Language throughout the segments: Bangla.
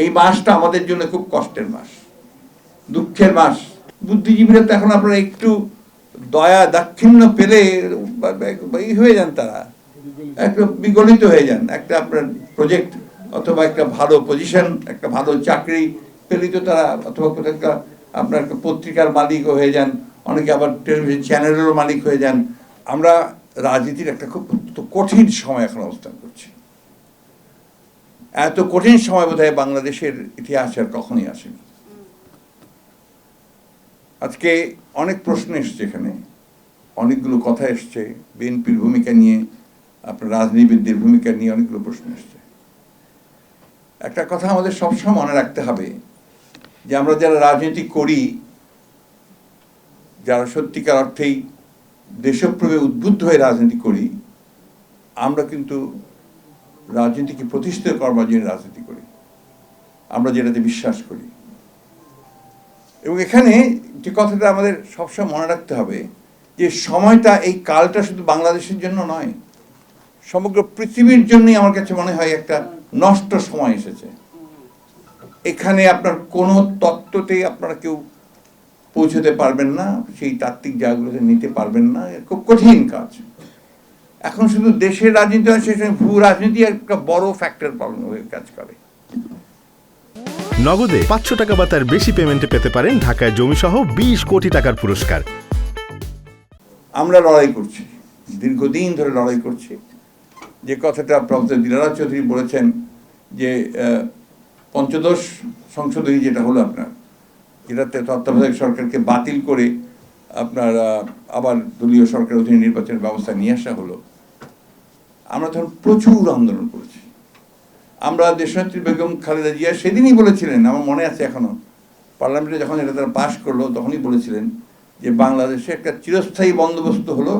এই মাসটা আমাদের জন্য খুব কষ্টের মাস, দুঃখের মাস। বুদ্ধিজীবীরা তো এখন আপনারা একটু দয়া, দাক্ষিণ্য পেলে হয়ে যান তারা। একটা বিগলিত হয়ে যান। একটা আপনার প্রজেক্ট অথবা একটা ভালো পজিশন একটা ভালো চাকরি পেলেই তো তারা অথবা কোথাও একটা আপনার একটা পত্রিকার মালিকও হয়ে যান, অনেকে আবার টেলিভিশন চ্যানেলেরও মালিক হয়ে যান। আমরা রাজনীতির একটা খুব কঠিন সময় এখন অবস্থান করছি। এত কঠিন সময় বোধহয় বাংলাদেশের ইতিহাসে আর কখনোই আসেনি। আজকে অনেক প্রশ্ন এসছে এখানে। অনেকগুলো কথা এসছে। বিএনপির ভূমিকা নিয়ে, আপনার রাজনীতিবিদদের ভূমিকা নিয়ে অনেকগুলো প্রশ্ন এসছে। একটা কথা আমাদের সবসময় মনে রাখতে হবে যে আমরা যারা রাজনীতি করি, যারা সত্যিকার অর্থেই দেশপ্রেমে উদ্বুদ্ধ হয়ে রাজনীতি করি, আমরা কিন্তু রাজনীতিকে প্রতিষ্ঠিত করবার জন্য রাজনীতি করি? আমরা যেটাতে বিশ্বাস করি। এবং এখানে যে কথাটা আমাদের সবসময় মনে রাখতে হবে যে সময়টা, এই কালটা শুধু বাংলাদেশের জন্য নয়, সমগ্র পৃথিবীর জন্যই আমার কাছে মনে হয় একটা নষ্ট সময় এসেছে। এখানে আপনার কোনো তত্ত্বতেই আপনারা কেউ পৌঁছতে পারবেন না, সেই তাত্ত্বিক জায়গাগুলোতে নিতে পারবেন না, খুব কঠিন কাজ। এখন শুধু দেশের রাজনীতি হয় সেই সময় ভূ রাজনীতি একটা বড় ফ্যাক্টর পালন হয়ে কাজ করে। নগদে পাঁচশো টাকা বা তার বেশি পেমেন্টে পেতে পারেন ঢাকায় জমিসহ বিশ কোটি টাকার পুরস্কার। আমরা লড়াই করছি দীর্ঘদিন ধরে লড়াই করছি। যে কথাটা প্রফেসর দিলারাজ চৌধুরী বলেছেন যে পঞ্চদশ সংশোধনী যেটা হলো আপনার যেটাতে তত্ত্বাবধায়ক সরকারকে বাতিল করে আপনার আবার দলীয় সরকার অধীনে নির্বাচনের ব্যবস্থা নিয়ে আসা হলো। আমরা তখন প্রচুর আন্দোলন করেছি। আমরা দেশনেত্রী বেগম খালেদা জিয়া সেদিনই বলেছিলেন, আমার মনে আছে এখনও পার্লামেন্টে যখন এটা তারা পাশ করল, তখনই বলেছিলেন যে বাংলাদেশে একটা চিরস্থায়ী বন্দোবস্ত হলো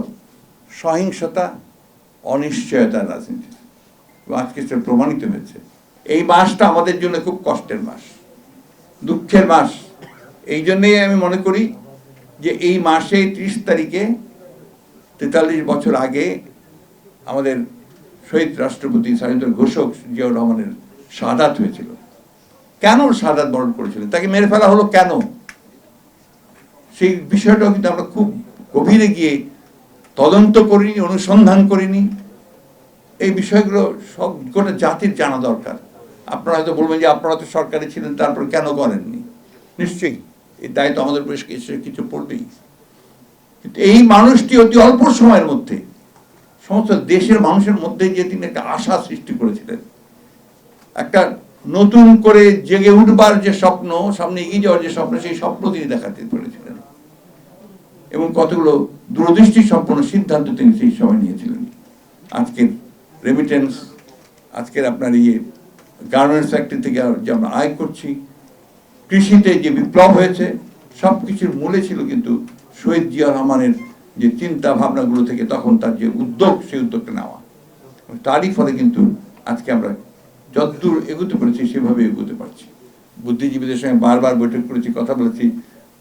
সহিংসতা অনিশ্চয়তার রাজনীতি। এবং আজকে সেটা প্রমাণিত হয়েছে। এই মাসটা আমাদের জন্য খুব কষ্টের মাস, দুঃখের মাস। এই জন্যেই আমি মনে করি যে এই মাসে ত্রিশ তারিখে তেতাল্লিশ বছর আগে আমাদের শহীদ রাষ্ট্রপতি স্বাধীনতা ঘোষক জিয়াউর রহমানের শাহাদাত হয়েছিল। কেন শাহাদাত বরণ করেছিলেন? তাকে মেরে ফেলা হলো কেন? সেই বিষয়টাও কিন্তু আমরা খুব গভীরে গিয়ে তদন্ত করিনি, অনুসন্ধান করিনি। এই বিষয়গুলো সব গোটা জাতির জানা দরকার। আপনারা হয়তো বলবেন যে আপনারা তো সরকারে ছিলেন, তারপর কেন করেননি? নিশ্চয়ই, এই দায়িত্ব আমাদের উপরে কিছু কিছু পড়বেই। কিন্তু এই মানুষটি অতি অল্প সময়ের মধ্যে সমস্ত দেশের মানুষের মধ্যে যে তিনি একটা আশা সৃষ্টি করেছিলেন। একটা নতুন করে জেগে উঠবার যে স্বপ্ন, সামনে এগিয়ে যাওয়ার যে স্বপ্ন, সেই স্বপ্ন তিনি দেখাতে পেরেছিলেন। এবং কতগুলো দূরদৃষ্টি সম্পন্ন সিদ্ধান্ত তিনি সেই সময় নিয়েছিলেন। আজকের রেমিটেন্স আজকের আপনার ইয়ে গার্মেন্টস ফ্যাক্টরি থেকে যে আমরা আয় করছি, কৃষিতে যে বিপ্লব হয়েছে সব কিছুর মূলে ছিল কিন্তু শহীদ জিয়া রহমানের যে চিন্তা ভাবনাগুলো থেকে তখন তার যে উদ্যোগ, সেই উদ্যোগটা নেওয়া। তারই ফলে কিন্তু আজকে আমরা যতদূর এগোতে পেরেছি, সেভাবে এগোতে পারছি। বুদ্ধিজীবীদের সঙ্গে বারবার বৈঠক করেছি, কথা বলেছি।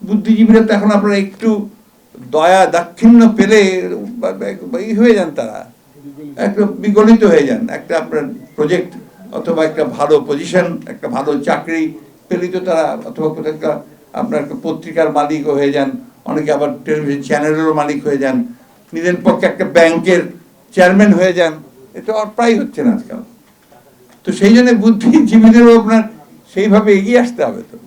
বুদ্ধিজীবীরা তো এখন আপনারা একটু দয়া, দাক্ষিণ্য পেলে হয়ে যান তারা। একটা বিগলিত হয়ে যান। একটা আপনার প্রজেক্ট অথবা একটা ভালো পজিশন একটা ভালো চাকরি পেলেই তো তারা, অথবা একটা আপনার একটা পত্রিকার মালিকও হয়ে যান। অনেকে আবার টেলিভিশন চ্যানেলেরও মালিক হয়ে যান। নিজের পক্ষে একটা ব্যাংকের চেয়ারম্যান হয়ে যান। এটা প্রায় হচ্ছে না আজকাল। তো সেই জন্য বুদ্ধিজীবীদেরও আপনার সেইভাবে এগিয়ে আসতে হবে তো।